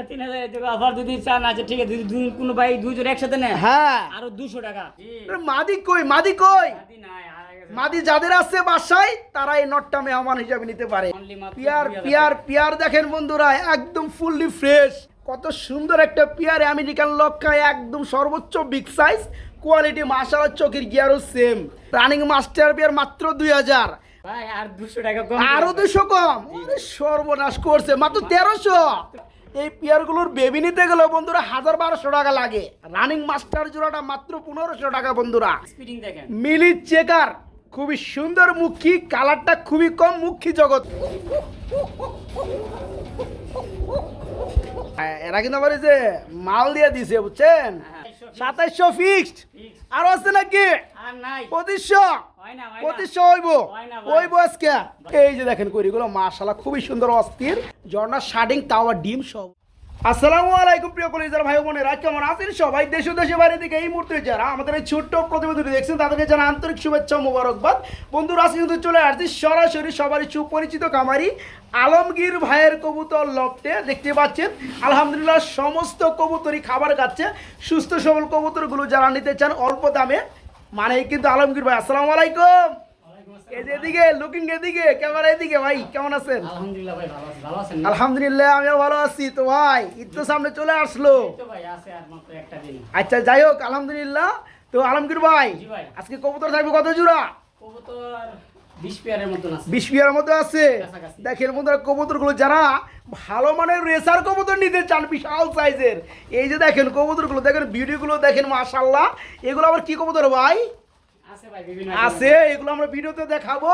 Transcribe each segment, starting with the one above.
জোড়া তিন হাজার টাকা অফার যদি চান আছে ঠিক আছে যদি কোনো ভাই দুই একসাথে নেয় হ্যাঁ। আরও দুশো টাকা। মাদি কই মাদি কই? দাদি নাই, হারায় গেছে। মাদি যাদের আছে বাসায় তারা এই নটটা মেহমান হিসাবে নিতে পারে। পিয়ার পিয়ার পিয়ার দেখেন বন্ধুরা একদম ফুললি ফ্রেশ কত সুন্দর একটা পিয়ার আমেরিকান লক্ষায় একদম সর্বোচ্চ বিগ সাইজ কোয়ালিটি মাশাআল্লাহ চোখের গিয়ারও সেম রানিং মাস্টার পিয়ার মাত্র দুই হাজার। আর দুশো টাকা কম আরও দুশো কম? সর্বনাশ করছে মাত্র তেরোশো। এই পেয়ারগুলোর বেবি নিতে গেলে বন্ধুরা হাজার বারোশো টাকা লাগে। রানিং মাস্টার জোড়াটা মাত্র পনেরোশো টাকা বন্ধুরা। স্পিডিং দেখেন। মিলি চেকার খুবই সুন্দর মুখী কালারটা খুবই কম মুখী জগৎ। হ্যাঁ, এরা কিন্তু আবার যে মাল দিয়ে দিছে বুঝছেন? সাতাইশশো ফিক্সড আরও আছে নাকি? পঁচিশশো? পঁচিশশো হইব। হইব আজকে? এই যে দেখেন করিগুলো মাশালা খুবই সুন্দর অস্থির। ঝর্ণার শাডিং তাওয়া ডিম সব। আসসালামু আলাইকুম প্রিয় কলেজার ভাই বোনেরা, কেমন আছেন সবাই? দেশ দেশে বাইরে থেকে এই মুহূর্তে যারা আমাদের এই ছোট্ট প্রতিবেদনটি দেখছেন, তাদেরকে জানা আন্তরিক শুভেচ্ছা মোবারকবাদ। বন্ধুরা, আজকে কিন্তু চলে আসছি সরাসরি সবারই সুপরিচিত কামারি আলমগীর ভাইয়ের কবুতর লফটে দেখতে পাচ্ছেন, আলহামদুলিল্লাহ সমস্ত কবুতরই খাবার খাচ্ছে। সুস্থ সবল কবুতরগুলো যারা নিতে চান অল্প দামে মানে কিন্তু আলমগীর ভাই, আসসালামু আলাইকুম। এই যে এদিকে লুকিং এদিকে ক্যামেরা এদিকে ভাই কেমন আছেন? আলহামদুলিল্লাহ ভাই ভালো আছি ভালো আছেন আলহামদুলিল্লাহ আমিও ভালো আছি। তো ভাই ঈদ তো সামনে চলে আসলো। ভাই আছে আর মাত্র একটা দিন। আচ্ছা যাই হোক আলহামদুলিল্লাহ। তো আলমগীর ভাই আজকে কবুতর থাকবে কত জোড়া? কবুতর বিশ পেয়ারের মতো আছে। দেখেন বন্ধুরা কবুতরগুলো যারা ভালো মানের রেসার কবুতর নিতে চান বিশাল সাইজের এই যে দেখেন কবুতরগুলো দেখেন ভিডিওগুলো দেখেন মাশাল্লাহ এগুলো আবার কি কবুতর ভাই? আছে এগুলো আমরা ভিডিওতে দেখাবো।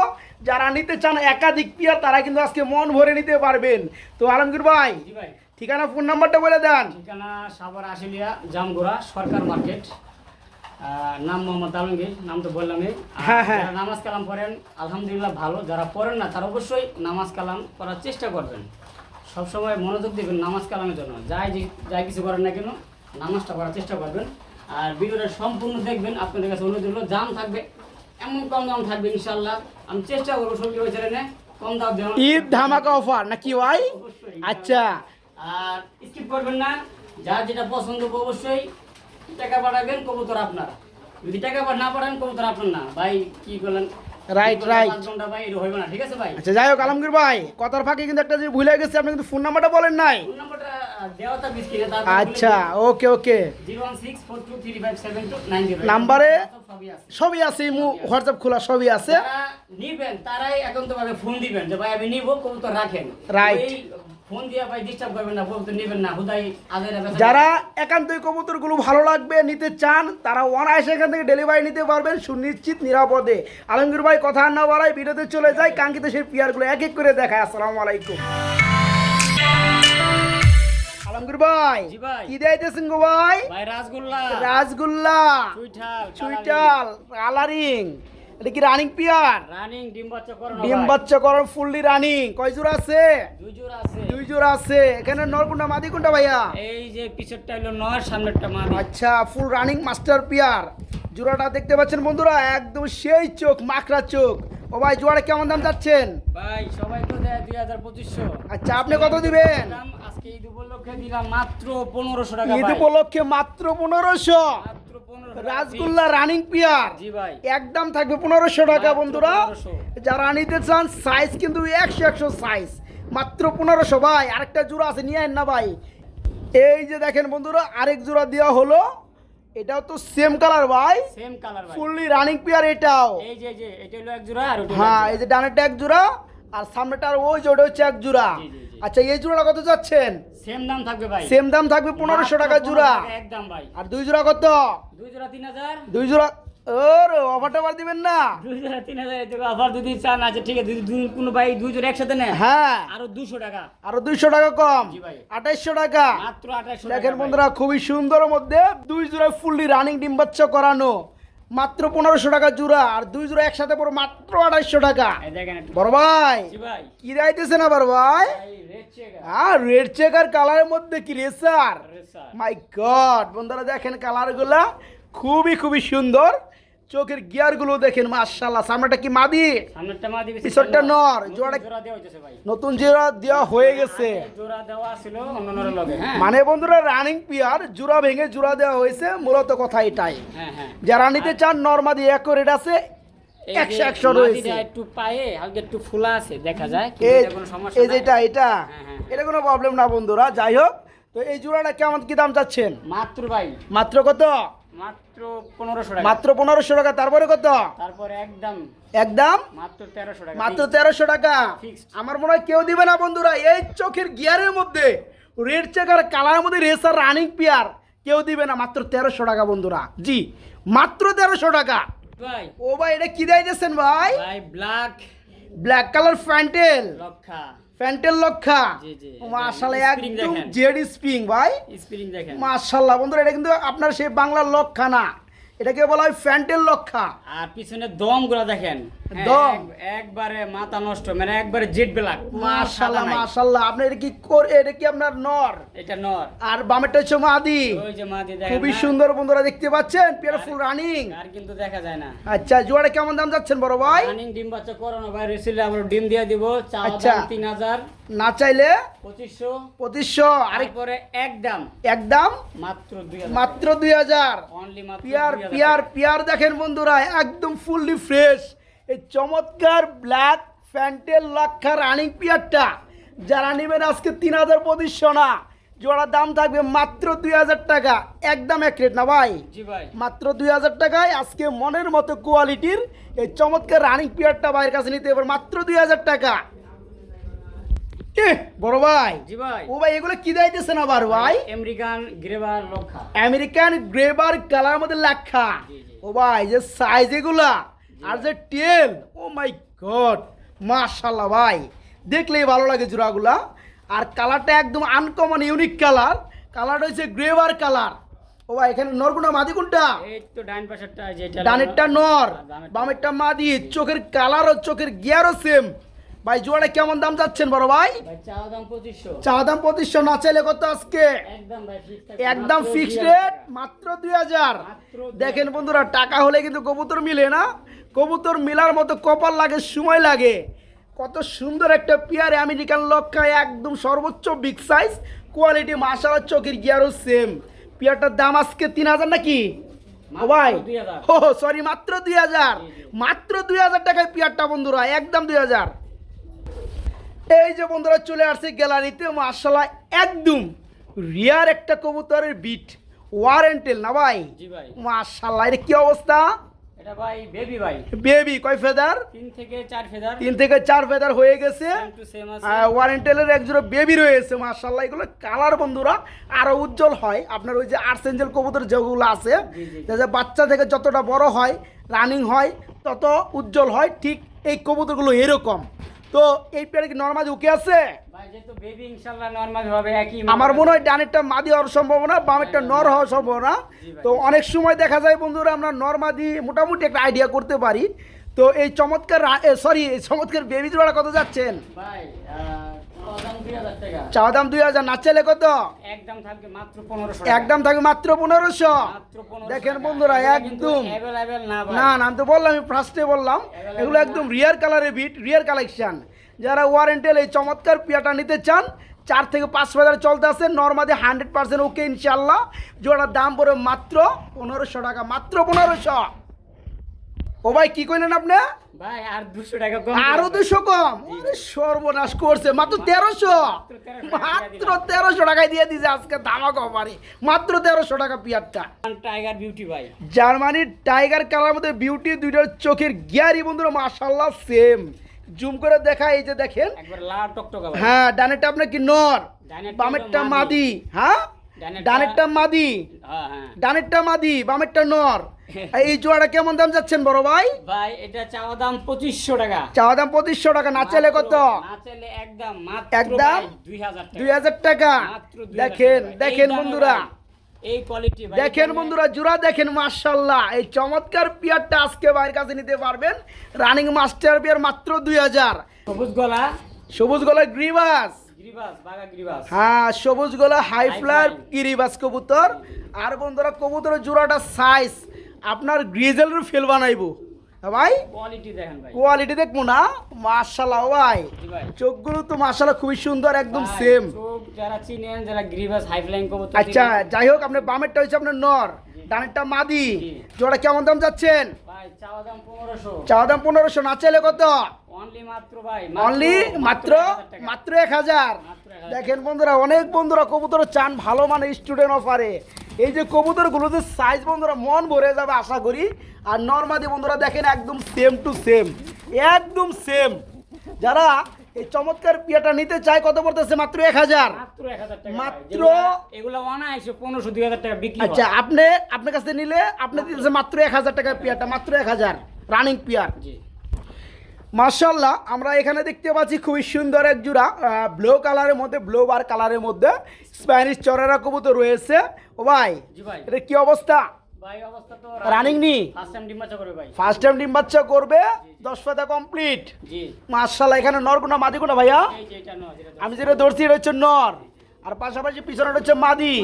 যারা নিতে চান একাধিক পিয়ার তারা কিন্তু আজকে মন ভরে নিতে পারবেন। তো আলমগীর ভাই ভাই। ঠিকানা ফোন নাম্বারটা বলে দেন। ঠিকানা সাভার আশুলিয়া জামগোড়া সরকার মার্কেট। নাম মোহাম্মদ আলমগীর নাম তো বললামই হ্যাঁ, হ্যাঁ। যারা নামাজ কালাম পড়েন আলহামদুলিল্লাহ ভালো। যারা পড়েন না তারা অবশ্যই নামাজ কালাম করার চেষ্টা করবেন। সবসময় মনোযোগ দিবেন নামাজ কালামের জন্য। যাই যাই কিছু করেন না কেন নামাজটা করার চেষ্টা করবেন। আর ভিডিওটা সম্পূর্ণ দেখবেন আপনাদের কাছে অনুরোধ হলো দাম থাকবে এমন কম দাম থাকবে ইনশাল্লাহ আমি চেষ্টা করব সবজি নে কম দাম ঈদ ধামাকা অফার নাকি ভাই? আচ্ছা। আর স্কিপ করবেন না যার যেটা পছন্দ হবে অবশ্যই টাকা পাঠাবেন কবুতর আপনার। যদি টাকা না পাঠান কবুতর আপনার না। ভাই কি করলেন? ঘণ্টা ভাই না ঠিক আছে ভাই? আচ্ছা যাই হোক আলমগীর ভাই কথার ফাঁকে কিন্তু একটা যে ভুলে গেছে আপনি কিন্তু ফোন নাম্বারটা বলেন নাই। ফোন নাম্বারটা আচ্ছা ওকে ওকে নাম্বারে? সবই আছে। সবই আছে ইমু হোয়াটসঅ্যাপ খোলা সবই আছে। যারা নিবেন তারাই একান্তভাবে ফোন দিবেন যে ভাই আমি নিব কবুতর রাখেন। আজের যারা একান্তই কবুতরগুলো ভালো লাগবে নিতে চান তারা অনায়াসে এখান থেকে ডেলিভারি নিতে পারবেন সুনিশ্চিত নিরাপদে। আলমগীর ভাই কথা না বাড়াই ভিডিওতে চলে যায়। কাঙ্ক্ষিত সেই পিয়ারগুলো এক এক করে দেখায়। আসসালামু আলাইকুম। আলমগীর ভাই। কি দিয়েছেন গো ভাই? ভাই রাসগোল্লা। রাসগোল্লা। চুইটাল কালারিং। এটা কি রানিং পিয়ার রানিং ডিম বাচ্চা করো না ডিম বাচ্চা ফুললি রানিং কয় জোড়া আছে? দুই জোড়া আছে। দুই জোড়া আছে। এখানে নরকুন্ডা মাদি কোনটা ভাইয়া? এই যে পিছেরটা হলো নয় সামনেরটা মাদি। আচ্ছা ফুল রানিং মাস্টার পিয়ার জোড়াটা দেখতে পাচ্ছেন বন্ধুরা একদম সেই চোখ মাকড়া চোখ। ও ভাই জোড়া কেমন দাম যাচ্ছেন ভাই সবাই তো দেয় দুই হাজার পঁচিশশো। আচ্ছা আপনি কত দিবেন? আজকে ঈদ উপলক্ষে দিলাম মাত্র পনেরোশো টাকা ঈদ। উপলক্ষে মাত্র পনেরোশো। Rasgulla running pair. জি ভাই। একদম থাকবে পনেরোশো টাকা বন্ধুরা। যারা নিতে চান সাইজ কিন্তু একশো একশো সাইজ মাত্র পনেরোশো ভাই আরেকটা জোড়া আছে নিয়ে না ভাই। এই যে দেখেন বন্ধুরা আরেক জোড়া দেওয়া হলো। এটাও তো সেম কালার ভাই। সেম কালার ভাই। ফুললি রানিং পিয়ার এটাও। এই যে যে এটা হলো এক জোড়া আর ওটা হ্যাঁ এই যে ডানেরটা এক জোড়া আর সামনেটা আর ওই জোড়া হচ্ছে এক জোড়া। আচ্ছা এই জোড়াটা কত যাচ্ছেন সেম দাম থাকবে ভাই। সেম দাম থাকবে পনেরোশো টাকা জোড়া। একদম ভাই। আর দুই জোড়া কত? দুই জোড়া তিন হাজার। দুই জোড়া ওর বার দিবেন না? দুই জোড়া তিন হাজার অফার যদি চান আছে ঠিক আছে কোনো ভাই দুই জোড়া একসাথে নেয় হ্যাঁ। আরও দুশো টাকা। আরও দুইশো টাকা কম। আঠাইশশো টাকা। মাত্র দেখেন বন্ধুরা খুবই সুন্দর মধ্যে দুই জোড়া ফুললি রানিং ডিম বাচ্চা করানো। মাত্র পনেরোশো টাকা জোড়া আর দুই জোড়া একসাথে পড়ো মাত্র আড়াইশো টাকা। বড় ভাই কি রাইতেছেন আবার ভাই? ভাই রেড চেক আর। রেড চেকার কালারের মধ্যে কি রেসার রেসার মাই গড বন্ধুরা দেখেন কালারগুলা খুবই খুবই সুন্দর। চোখের গিয়ারগুলো দেখেন মাশাল্লাহ সামনেটা কি মাদি? পিছনটা নর, নতুন জোড়া- জোড়া দেওয়া হইতেছে ভাই। নতুন জোড়া দেওয়া হয়ে গেছে। জোড়া দেওয়া ছিল অন্য নরের লগে হ্যাঁ। মানে বন্ধুরা রানিং পিয়ার জোড়া ভেঙে জোড়া দেওয়া হয়েছে। মূলত কথা এটাই। হ্যাঁ হ্যাঁ। যারা নিতে চান নর্মাদি রেট আছে একশো একশো রয়েছে। একটু পায়ে হালকা একটু ফুলা আছে দেখা যায় কিন্তু এই এটা কোনো সমস্যা এই যেটা এটা। এটা। কোনো প্রবলেম না বন্ধুরা। যাই হোক তো এই জোড়াটা কেমন কি দাম চাচ্ছেন? মাত্র ভাই। মাত্র কত? মাত্র পনেরোশো টাকা। মাত্র পনেরোশো টাকা তারপরে কত? তারপরে একদম। একদম? মাত্র তেরোশো টাকা। মাত্র তেরোশো টাকা। আমার মনে হয় কেউ দিবে না বন্ধুরা। এই চোখের গিয়ারের মধ্যে রেড চেকার কালারের মধ্যে রেসার রানিং পিয়ার কেউ দিবে না মাত্র তেরোশো টাকা বন্ধুরা। জি মাত্র তেরোশো টাকা। ভাই। ও ভাই এটা কি দিয়েছেন ভাই? ভাই ব্ল্যাক ব্ল্যাক কালার ফ্যান্টেল লক্ষা ফ্যান্টেল লক্ষা। Spring একদম জেড স্প্রিং ভাই। স্প্রিং দেখেন। মাশাল্লাহ বন্ধুরা এটা কিন্তু আপনার সেই বাংলার লক্ষা না। এটাকে বলা হয় প্যান্টের লক্ষা। আর পিছনে দমগুলা দেখেন। দম? একবারে মাথা নষ্ট মানে একবারে জেড ব্ল্যাক মাশাল্লাহ মাশাল্লাহ আপনি এটা কি করে এটা কি আপনার নর? এটা নর। আর বামেরটা হচ্ছে মাদি। ওই যে মা দেখেন খুবই সুন্দর বন্ধুরা দেখতে পাচ্ছেন পিয়ারফুল রানিং আর কিন্তু দেখা যায় না। আচ্ছা জোয়ারে কেমন দাম যাচ্ছেন বড় ভাই? রানিং ডিম বাচ্চা করোনা ভাইরাস ছিল আমরা ডিম দিয়ে দিব চা আচ্ছা। দাম তিন হাজার। না চাইলে পঁচিশশো। পঁচিশশো আরেক আরেকপরে একদম একদম মাত্র দুই হাজার। মাত্র দুই হাজার। অনলি মাত্র পিয়ার 2000 পিয়ার পিয়ার দেখেন বন্ধুরা একদম ফুললি ফ্রেশ এই চমৎকার ব্ল্যাক ফ্যান্টেল লাক্ষা রানিং পিয়ারটা। যারা নেবেন আজকে তিন হাজার পঁচিশশো না জোড়া দাম থাকবে মাত্র দুই হাজার টাকা। একদম এক রেট না ভাই? মাত্র দুই হাজার টাকায় আজকে মনের মতো কোয়ালিটির এই চমৎকার রানিং পিয়ারটা ভাইয়ের কাছে নিতে এবার মাত্র দুই হাজার টাকা। বড় ভাই। জি ভাই। ও ভাই এগুলো কি দিতেছেন আবার ভাই? আমেরিকান গ্রেভার লক্ষা। আমেরিকান গ্রেবার কালার মধ্যে লেখা। ও ভাই যে সাইজ এগুলা। আর যে টেল ও মাই গড মাশাল্লাহ ভাই। দেখলেই ভালো লাগে জোড়াগুলা। আর কালারটা একদম আনকমন ইউনিক কালার। কালারটা হচ্ছে গ্রেভার কালার। ও ভাই এখানে নরগুনা মাদি কোনটা? এই তো ডান পাশেরটা যেটা ডানেরটা নর বামেরটা। মাদি চোখের কালার ও চোখের গিয়ারও সেম ভাই জোড়াটা কেমন দাম যাচ্ছেন বড় ভাই? ভাই চা দাম পঁচিশশো। চা দাম পঁচিশশো না চাইলে কত আজকে? একদম ফিক্সড রেট মাত্র দুই হাজার। দেখেন বন্ধুরা টাকা হলে কিন্তু কবুতর মিলে না। কবুতর মিলার মতো কপাল লাগে সময় লাগে। কত সুন্দর একটা পেয়ার আমেরিকান লক্ষায় একদম সর্বোচ্চ বিগ সাইজ কোয়ালিটি মাসালা চোখের গিয়ারও সেম পেয়ারটার দাম আজকে তিন হাজার নাকি? ভাই। ও সরি মাত্র দুই হাজার। মাত্র দুই হাজার টাকায় পেয়ারটা বন্ধুরা একদম দুই হাজার। এই যে বন্ধুরা চলে আসছে গ্যালারিতে মার্শাল্লাহ একদম রিয়ার একটা কবুতরের বিট ওয়ারেন্টেল না ভাই? মার্শাল্লাহ এটা কি অবস্থা? ভাই বেবি ভাই। বেবি কয় ফেদার তিন থেকে চার ফেদার তিন থেকে চার ফেদার হয়ে গেছে। ওয়ারেন্টেলের একজোড়া বেবি রয়েছে মার্শাল্লাহ এগুলো কালার বন্ধুরা আরও উজ্জ্বল হয়। আপনার ওই যে আর্সেঞ্জেল কবুতর যেগুলো আছে। যে বাচ্চা থেকে যতটা বড় হয় রানিং হয় তত উজ্জ্বল হয়। ঠিক এই কবুতরগুলো এরকম। তো এই পেয়ারে কি নর্মাদি উকে আছে? আমার মনে হয় ডানেরটা মাদি হওয়ার সম্ভাবনা বামেরটা নর হওয়ার সম্ভাবনা। তো অনেক সময় দেখা যায় বন্ধুরা আমরা নর্মাদি মোটামুটি একটা আইডিয়া করতে পারি। তো এই চমৎকার সরি এই চমৎকার বেবি জোড়া কত যাচ্ছেন। ভাই চাওয়া দাম 2000 টাকা। চাওয়া দাম দুই হাজার না চাইলে কত একদম থাকবে মাত্র 1500 একদম থাকবে মাত্র পনেরোশো। দেখেন বন্ধুরা একদম না না আমি তো বললাম আমি ফার্স্টে বললাম। এগুলো একদম রিয়ার কালারের বিট রিয়ার কালেকশন যারা ওয়ারেন্টেল এই চমৎকার পিয়াটা নিতে চান চার থেকে পাঁচ হাজার চলতে আছে নর্মাদি হান্ড্রেড পার্সেন্ট ওকে ইনশাল্লাহ জোড়ার দাম পড়ে মাত্র পনেরোশো টাকা মাত্র পনেরোশো। ও ভাই কি কইলেন আপনি? ভাই আর 200 টাকা কম আরও দিবেন। দুশো কম? ওরে সর্বনাশ করছে মাত্র তেরোশো? মাত্র তেরোশো টাকায় দিয়ে দিছে আজকে ধামাক অফারে মাত্র তেরোশো টাকা পিয়ারটা। টাইগার বিউটি ভাই। জার্মানির টাইগার কালার মধ্যে বিউটি দুইটার চোখের গিয়ারি বন্ধুরা মাশাল্লাহ সেম জুম করে দেখা এই যে দেখেন। একবার লাল টকটকা হ্যাঁ ডানেরটা আপনার কি নর? বামেরটা মাদি হ্যাঁ? ডানেরটা- ডানেরটা মাদি। হ্যাঁ হ্যাঁ। ডানেরটা মাদি বামেরটা নর। এই জোড়াটা কেমন দাম যাচ্ছেন বড় ভাই? ভাই এটা চাওয়া দাম 2500 টাকা। চাওয়া দাম পঁচিশশো টাকা না চাইলে কত? একদম একদম? ভাই 2000 টাকা। দুই হাজার টাকা। দেখেন দেখেন বন্ধুরা। এই কোয়ালিটি দেখেন বন্ধুরা জোড়া দেখেন মার্শাল্লাহ এই চমৎকার পিয়ারটা আজকে বাইরের কাছে নিতে পারবেন। রানিং মাস্টার পিয়ার মাত্র দুই হাজার। সবুজ গলা? সবুজ গলা গ্রিবাস। হ্যাঁ সবুজ গলা হাই ফ্লার গিরিবাস কবুতর। আর বন্ধুরা কবুতরের জোড়াটা সাইজ আপনার গ্রিজেলের ফেল বানাইবো। হ্যাঁ ভাই? কোয়ালিটি দেখব না? মার্শাল্লাহ ভাই। ভাই। চোখগুলো তো মার্শাল্লাহ খুবই সুন্দর একদম সেম যারা চিনেন যারা গ্রিভাস হাই ফ্লাইং কবুতর আচ্ছা যাই হোক আপনার বামেরটা হচ্ছে আপনার নর ডানেরটা মাদি। জোড়া কেমন দাম যাচ্ছেন চাওয়া দাম পনেরোশো। না চাইলে কত? অনলি মাত্র মাত্র 1000 টাকা। মাত্র এক হাজার। দেখেন বন্ধুরা অনেক বন্ধুরা কবুতর চান ভালো মানে স্টুডেন্ট অফারে এই যে কবুতরগুলো যে সাইজ বন্ধুরা মন ভরে যাবে আশা করি। আর নর্মাদি বন্ধুরা দেখেন একদম সেম টু সেম একদম সেম যারা এই চমৎকার পিয়াটা নিতে চায় কত পড়তেছে? মাত্র এক হাজার। মাত্র 1000 টাকা। মাত্র- মাত্র এগুলা অনায়াসে 1500 2000 টাকা বিক্রি আচ্ছা আপনি আপনার কাছে নিলে আপনি দিতেছে মাত্র এক হাজার টাকার পিয়ারটা মাত্র এক হাজার। Running pair. জি। মার্শাল্লাহ আমরা এখানে দেখতে পাচ্ছি খুবই সুন্দর এক জোড়া ব্লু কালারের মধ্যে ব্লু বার কালারের মধ্যে স্প্যানিশ চরেরা কবুতর রয়েছে। ও ভাই এটা কি অবস্থা? Running নি? ফার্স্ট টাইম ডিম বাচ্চা করবে দশ পাতা কমপ্লিট মার্শাল্লাহ এখানে নর কোনা মাদি কোনা ভাইয়া আমি যেটা ধরছি এটা হচ্ছে নর। আর পাশাপাশি পিছনে হচ্ছে মাদি।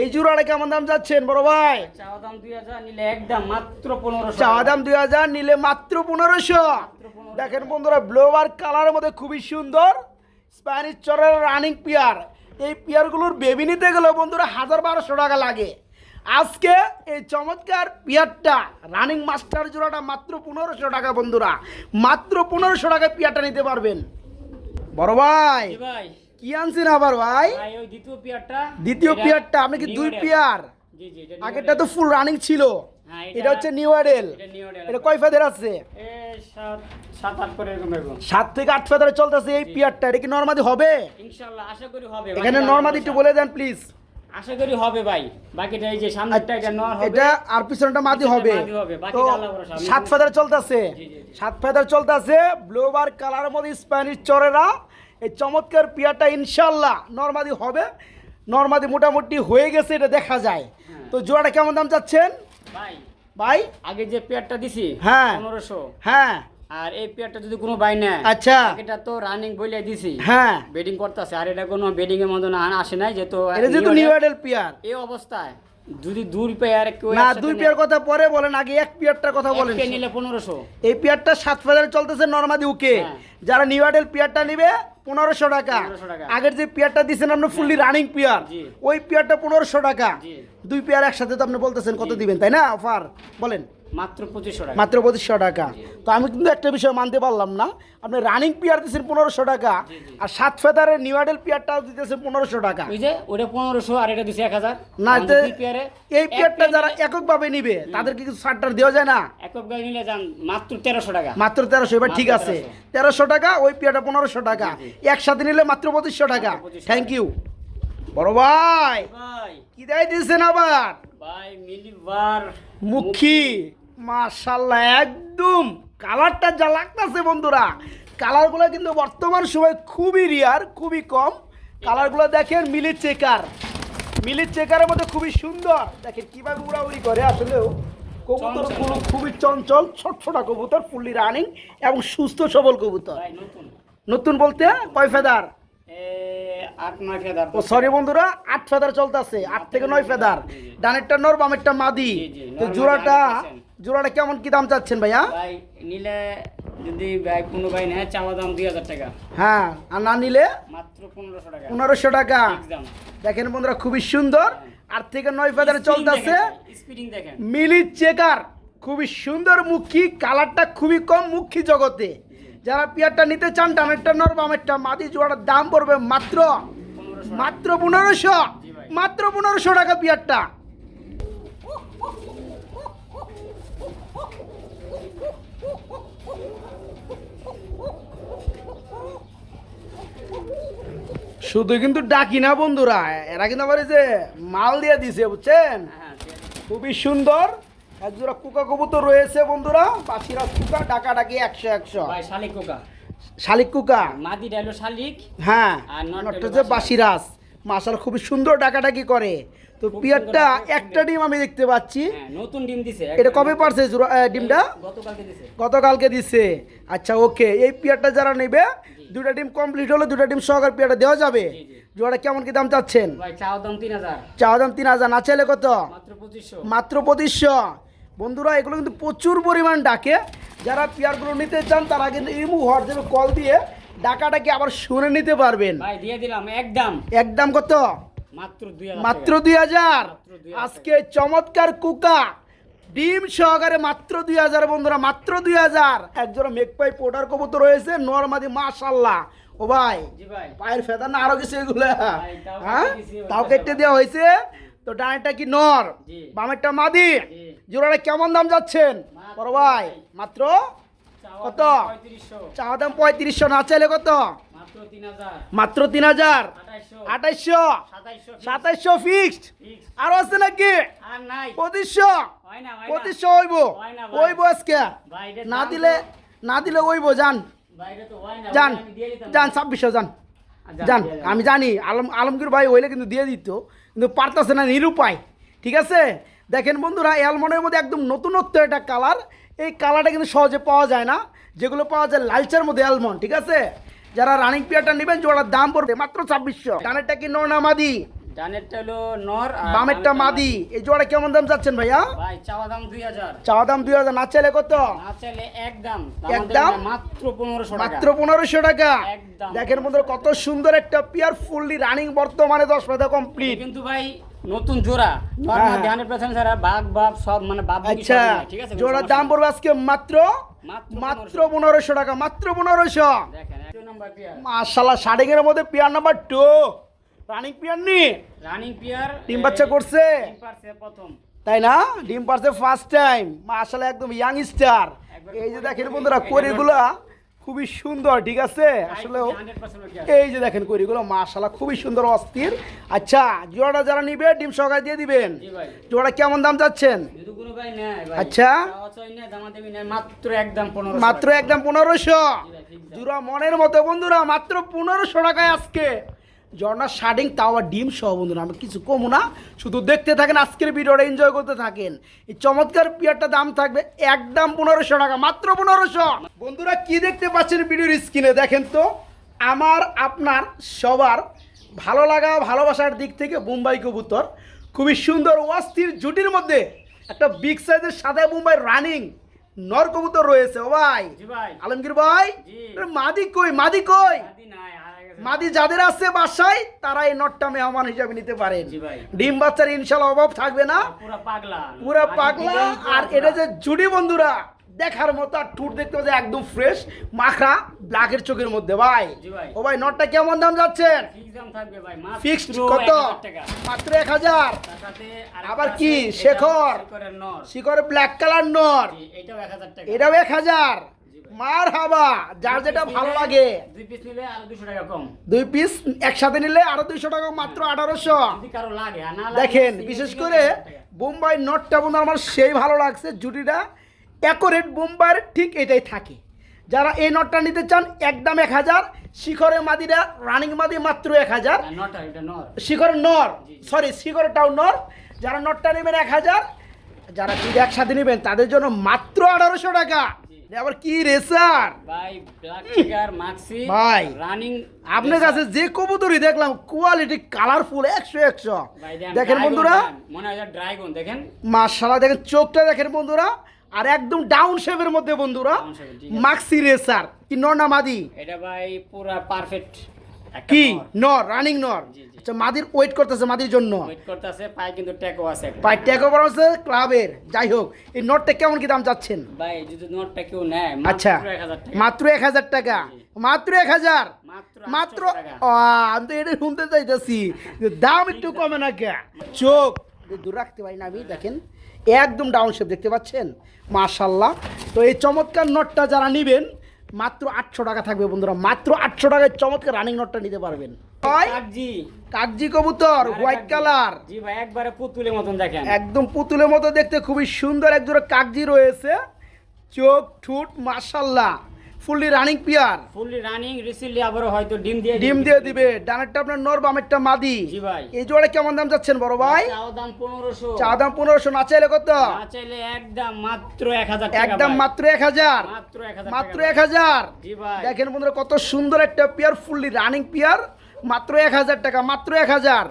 এই জোড়াটা কেমন দাম যাচ্ছেন বড় ভাই? চাওয়া দাম 2000 নিলে একদম মাত্র 1500 চাওয়া দাম দুই হাজার নিলে মাত্র পনেরোশো। দেখেন বন্ধুরা ব্লোবার কালারের মধ্যে খুবই সুন্দর। স্প্যানিশ চরের রানিং পিয়ার। এই পিয়ারগুলোর বেবি নিতে গেলে বন্ধুরা হাজার বারোশো টাকা লাগে। আজকে এই চমৎকার পিয়ারটা রানিং মাস্টার জোড়াটা মাত্র পনেরোশো টাকা বন্ধুরা। মাত্র পনেরোশো টাকায় পিয়ারটা নিতে পারবেন। বড় ভাই। ভাই। কি আনছেন আবার ভাই? ওই দ্বিতীয় পিয়ারটা। দ্বিতীয় পিয়ারটা আপনি কি দুই। পিয়ার? জি জি আগেরটা তো ফুল রানিং ছিল। হ্যাঁ, এটা হচ্ছে নিউ আইডেল এটা কয় ফেদের আছে? সাত থেকে আট ফেদারে চলতেছে এই পিয়ারটা। এটা কি নর্মাদি হবে? ইনশাআল্লাহ আশা করি হবে এখানে নর্মাদি একটু বলে দেন প্লিজ আশা করি হবে ভাই। বাকিটা এই যে সামনেরটা এটা নর হবে। এটা আর পিছনটা মাদি হবে। তো সাত ফেদার চলতেছে। সাত ফেদার চলতেছে। ব্লোবার কালারের মধ্যে স্প্যানিশ চরেরা। এই চমৎকার পিয়ারটা ইনশাল্লাহ নর্মাদি হবে নর্মাদি মোটামুটি হয়ে গেছে এটা দেখা যায়। হ্যাঁ। তো জোড়াটা কেমন দাম চাচ্ছেন? ভাই ভাই আগে যে পেয়ারটা দিছি হ্যাঁ। পনেরোশো। হ্যাঁ। আর এই পেয়ারটা যদি কোনো বাই নেয় আচ্ছা। এটা তো রানিং বলে দিছি। হ্যাঁ। বেডিং করতেছে আর এটা কোনো বেডিং এর মতো না আসে নাই যেহেতু এটা যেহেতু নিউ আইডেল পিয়ার। এই অবস্থায়। যদি দুই পেয়ার কেউ না দুই পেয়ার কথা পরে বলেন আগে এক পেয়ারটার কথা বলেন। নিলে পনেরোশো। এই পেয়ারটা সাত ফেদারে চলতেছে নর্মাদি উকে হ্যাঁ। যারা নিউ আডেল পেয়ারটা নিবে পনেরোশো টাকা। 1500 টাকা। আগের যে পেয়ারটা দিচ্ছেন আপনি ফুললি রানিং পেয়ার ওই পেয়ারটা পনেরোশো টাকা। দুই পেয়ার একসাথে তো আপনি বলতেছেন কত দিবেন তাই না অফার? বলেন। মাত্র পঁচিশশো টাকা। মাত্র পঁচিশশো টাকা। তো আমি কিন্তু একটা বিষয় মানতে পারলাম না। আপনি রানিং পেয়ার দিচ্ছেন পনেরোশো টাকা। আর সাত ফেদারের নিউ আইডেল পেয়ারটাও দিতেছেন পনেরোশো টাকা। ওই যে ওটা পনেরোশো আর এটা দিছে এক হাজার। না এই পেয়ারটা যারা এককভাবে নিবে তাদেরকে কিছু ছাড়টার দেওয়া যায় না। এককভাবে নিলে যান মাত্র তেরোশো টাকা। মাত্র তেরোশো এবার ঠিক আছে। তেরোশো। টাকা ওই পেয়ারটা পনেরোশো টাকা। একসাথে নিলে মাত্র পঁচিশশো টাকা। থ্যাংক ইউ বড় ভাই ভাই। কি দেয় দিয়েছেন আবার? ভাই মিলিবার মুখী। মাশাল্লাহ একদম কালারটা যা লাগতেছে বন্ধুরা। কালারগুলো কিন্তু বর্তমান সময় খুবই রিয়ার খুবই কম। কালারগুলো দেখেন মিলির চেকার মিলির চেকারের মধ্যে খুবই সুন্দর। দেখেন কীভাবে উড়াউড়ি করে আসলেও কবুতরগুলো খুবই চঞ্চল ছোট ছোট কবুতর ফুললি রানিং এবং সুস্থ সবল কবুতর। নতুন। বলতে কয় ফেদার? ও সরি বন্ধুরা আট ফেদার চলতেছে। আট থেকে নয় ফেদার। ডানেরটা নর বামেরটা মাদি। তো জোড়াটা। জোড়াটা কেমন কি দাম চাচ্ছেন ভাইয়া? ভাই নিলে যদি ভাই কোনো ভাই নেয় চাওয়া দাম দুই হাজার টাকা। হ্যাঁ আর না নিলে? মাত্র পনেরোশো টাকা। পনেরোশো টাকা। দেখেন বন্ধুরা খুবই সুন্দর। আর থেকে নয় ফেদারে চলতেছে। স্পিডিং দেখেন। মিলি চেকার। খুবই সুন্দর মুখী কালারটা খুবই কম মুখী জগতে। যারা পিয়ারটা নিতে চান ডানেরটা নর বামেরটা মাদি জোড়াটার দাম পড়বে মাত্র মাত্র পনেরোশো। মাত্র পনেরোশো টাকা পিয়ারটা। শুধু কিন্তু ডাকি না বন্ধুরা এরা কিন্তু এই যে মাল দিয়ে দিছে বুঝছেন? হ্যাঁ। খুবই সুন্দর এক জোড়া কুকা কবুতর রয়েছে বন্ধুরা বাসিরা কুকা ডাকা ডাকি একশো। একশো শালিক কোকা। শালিক কুকা? মাদি ডাইলো শালিক হ্যাঁ আর নটটা যে বাসিরাস মাসাল খুবই সুন্দর ডাকাডাকি করে। তো পিয়ারটা একটা ডিম আমি দেখতে পাচ্ছি। হ্যাঁ নতুন ডিম দিছে। এটা কবে পারছে ডিমটা? গতকালকে দিছে। গতকালকে দিছে। আচ্ছা ওকে এই পিয়ারটা যারা নেবে দুটা ডিম কমপ্লিট হলো দুটা ডিম সহকার পিয়ারটা দেওয়া যাবে। জোড়া কেমন কি দাম চাচ্ছেন? ভাই চাওয়া দাম তিন হাজার। না চাইলে কত? মাত্র পঁচিশশো। বন্ধুরা এগুলো কিন্তু প্রচুর পরিমাণ ডাকে। যারা পেয়ারগুলো নিতে চান তারা কিন্তু ইমু হোয়াটসঅ্যাপে কল দিয়ে ডাকাটাকে আবার শুনে নিতে পারবেন। ভাই দিয়ে দিলাম একদম একদম কত? মাত্র দুই হাজার মাত্র দুই হাজার। মাত্র 2000 আজকে চমৎকার কুকা। ডিম সহকারে মাত্র দুই হাজার বন্ধুরা মাত্র দুই হাজার। একজন মেঘপাই পোটার কবুতর রয়েছে নর্মাদি মাশাল্লাহ। ও ভাই ভাই। পায়ের ফেদা না আরও কিছু এগুলো? হ্যাঁ? তাও কেটে দেওয়া হয়েছে? তো ডানেরটা কি নর? বামেরটা মাদি। জোড়াটা কেমন দাম যাচ্ছেন? বড় ভাই মাত্র কত? চাওয়া দাম পঁয়ত্রিশশো না চাইলে কত? মাত্র তিন হাজার। সাতাইশশো সাতাইশশো ফিক্সড ফিক্স আরও আছে নাকি? পঁচিশশো? পঁচিশশো হইব। হইব আজকে। না দিলে না দিলে হইব যান। যান। যান ছাব্বিশশো যান। আর যান। আমি জানি আলম আলমগীর ভাই হইলে কিন্তু দিয়ে দিত কিন্তু পারতেছে না নিরুপায়। ঠিক আছে? দেখেন বন্ধুরা অ্যালমন্ডের মধ্যে একদম নতুনত্ব একটা কালার। এই কালারটা কিন্তু সহজে পাওয়া যায় না। যেগুলো পাওয়া যায় লালচার মধ্যে অ্যালমন্ড ঠিক আছে? যারা রানিং পিয়ারটা নেবেন জোড়ার দাম পড়বে মাত্র ছাব্বিশশো। ডানেরটা কি নর না মাদি? ডানেরটা হলো নর বামেরটা মাদি। এই জোড়া কেমন দাম চাচ্ছেন ভাইয়া? ভাই চাওয়া দাম দুই হাজার। চাওয়া দাম দুই হাজার না চাইলে কত? না চাইলে একদম একদম? মাত্র পনেরোশো টাকা। মাত্র পনেরোশো টাকা। দেখেন বন্ধুরা কত সুন্দর একটা পিয়ার ফুললি রানিং বর্তমানে দশ পাতা কমপ্লিট কিন্তু ভাই নতুন জোড়া। নর্মাল। ধ্যানের পেছনে ছাড়া বাঘ বাপ সব মানে বাপ আচ্ছা ঠিক আছে? জোড়ার দাম। পড়বে আজকে মাত্র? মাত্র পনেরোশো টাকা মাত্র পনেরোশো। দেখেন মাশাল্লাহ শাড়িং এর মধ্যে pair number two running pair নি? রানিং পিয়ার ডিম বাচ্চা করছে? ডিম পারছে প্রথম। তাই না? ডিম পারছে ফার্স্ট টাইম মাশাল্লাহ একদম ইয়াং স্টার এই যে দেখেন বন্ধুরা কোরিগুলা খুবই সুন্দর ঠিক আছে? আসলে এই যে দেখেন কোরিগুলো মাশাল্লাহ খুবই সুন্দর অস্থির। আচ্ছা জোড়াটা যারা নিবে ডিম সহকারে দিয়ে দিবেন। জোড়া কেমন দাম চাচ্ছেন? আচ্ছা। মাত্র একদম পনেরো মাত্র একদম পনেরোশো। জোড়া মনের মতো বন্ধুরা মাত্র পনেরোশো টাকায় আজকে। ঝর্ণার শার্টিং তাও আর ডিম সহ বন্ধুরা আমি কিছু কমু না। শুধু দেখতে থাকেন আজকের ভিডিওটা এনজয় করতে থাকেন। এই চমৎকার পিয়ারটা দাম থাকবে একদম পনেরোশো টাকা মাত্র পনেরোশো। বন্ধুরা কি দেখতে পাচ্ছেন ভিডিওর স্ক্রিনে? দেখেন তো আমার আপনার সবার ভালো লাগা ভালোবাসার দিক থেকে মুম্বাই কবুতর। খুবই সুন্দর অস্থির জুটির মধ্যে একটা বিগ সাইজের সাদা মুম্বাই রানিং নর কবুতর রয়েছে ও ভাই। আলমগীর ভাই? মাদি কই মাদি কই? মাদি যাদের আছে বাসায় তারা এই নটটা মেহমান হিসাবে নিতে পারেন। ডিম বাচ্চার ইনশাল্লাহ অভাব থাকবে না। পুরা পাগলা। পুরা পাগলা। আর এটা যে জুড়ি বন্ধুরা দেখার মতো আর টুট দেখতে পাচ্ছে একদম ফ্রেশ মাখরা ব্ল্যাকের চোখের মধ্যে ভাই। ও ভাই নটটা কেমন দাম যাচ্ছেন মাত্র ফিক্সড কত? মাত্র এক হাজার? আবার কি? শেখর? শিকরে ব্ল্যাক কালার নর এটাও 1000 টাকা। এটাও এক হাজার? মার হাবা যার যেটা ভালো লাগে। দুই পিস নিলে আর 200 টাকা কম। দুই পিস একসাথে নিলে আরও দুইশো টাকা মাত্র আঠারোশো। না লাগে দেখেন বিশেষ করে বোম্বাই নটটা বন্ধু আমার সেই ভালো লাগছে জুটিটা অ্যাকোরেট বোম্বাইয়ের ঠিক এটাই থাকে। যারা এই নটটা নিতে চান একদম এক হাজার। শিখরে মাদিরা রানিং মাদি মাত্র এক হাজার। শিখরের নর। সরি শিখরেরটাও নর। যারা নটটা নেবেন এক হাজার যারা যদি একসাথে নেবেন তাদের জন্য মাত্র আঠারোশো টাকা। আবার কি রেসার ভাই ব্ল্যাক ফিগার মাক্সি ভাই, রানিং আপনার কাছে যে কবুতরই দেখলাম কোয়ালিটি কালারফুল একশো একশো। দেখেন বন্ধুরা। মনে হয় ড্রাগন দেখেন। মাশাআল্লাহ দেখেন চোখটা দেখেন বন্ধুরা। আর একদম ডাউন শেপের মধ্যে বন্ধুরা মাক্সি রেসার কি নর না মাদি? এটা ভাই পুরা পারফেক্ট কি? নর। রানিং নর। আচ্ছা মাদির ওয়েট করতেছে মাদির জন্য? ওয়েট করতেছে পায়ে কিন্তু ট্যাকও আছে। পাই টেক ওভার আছে ক্লাবের যাই হোক এই নটটা কেমন কি দাম চাচ্ছেন? ভাই যদি নোটটা কেউ নেয় আচ্ছা মাত্র 1000 টাকা। মাত্র এক হাজার টাকা। মাত্র এক হাজার? মাত্র মাত্র 800 টাকা। ও, আমি তো এটা শুনতে চাইতেছি। দাম একটু কমে না কে? চোখ। দূর রাখতে পারি না আমি দেখেন। একদম ডাউন শেপ দেখতে পাচ্ছেন? মাশাল্লাহ তো এই চমৎকার নটটা যারা নেবেন মাত্র আটশো টাকা থাকবে বন্ধুরা মাত্র আটশো টাকায় চমৎকার রানিং নটটা নিতে পারবেন। কাগজি কবুতর হোয়াইট কালার জি ভাই একবারে পুতুলের মতন দেখেন। একদম পুতুলের মতো দেখতে খুবই সুন্দর একজোড়া কাগজি রয়েছে। চোখ ঠুট মাশাল্লাহ fully running pair. Fully running রিসিভলি আবারও হয়তো ডিম দিয়ে ডিম দিয়ে দিবে। ডানেরটা আপনার নর বামেরটা মাদি। জি ভাই। এই জোড়া কেমন দাম যাচ্ছেন বড় ভাই? চাও দাম 1500 চা দাম পনেরোশো না চাইলে কত? না চাইলে একদম মাত্র 1000 টাকা একদম মাত্র এক হাজার। মাত্র 1000 মাত্র টাকা এক হাজার। জি ভাই। দেখেন বন্ধুরা কত সুন্দর একটা পিয়ার ফুললি রানিং পিয়ার। মাত্র এক হাজার টাকা মাত্র এক হাজার।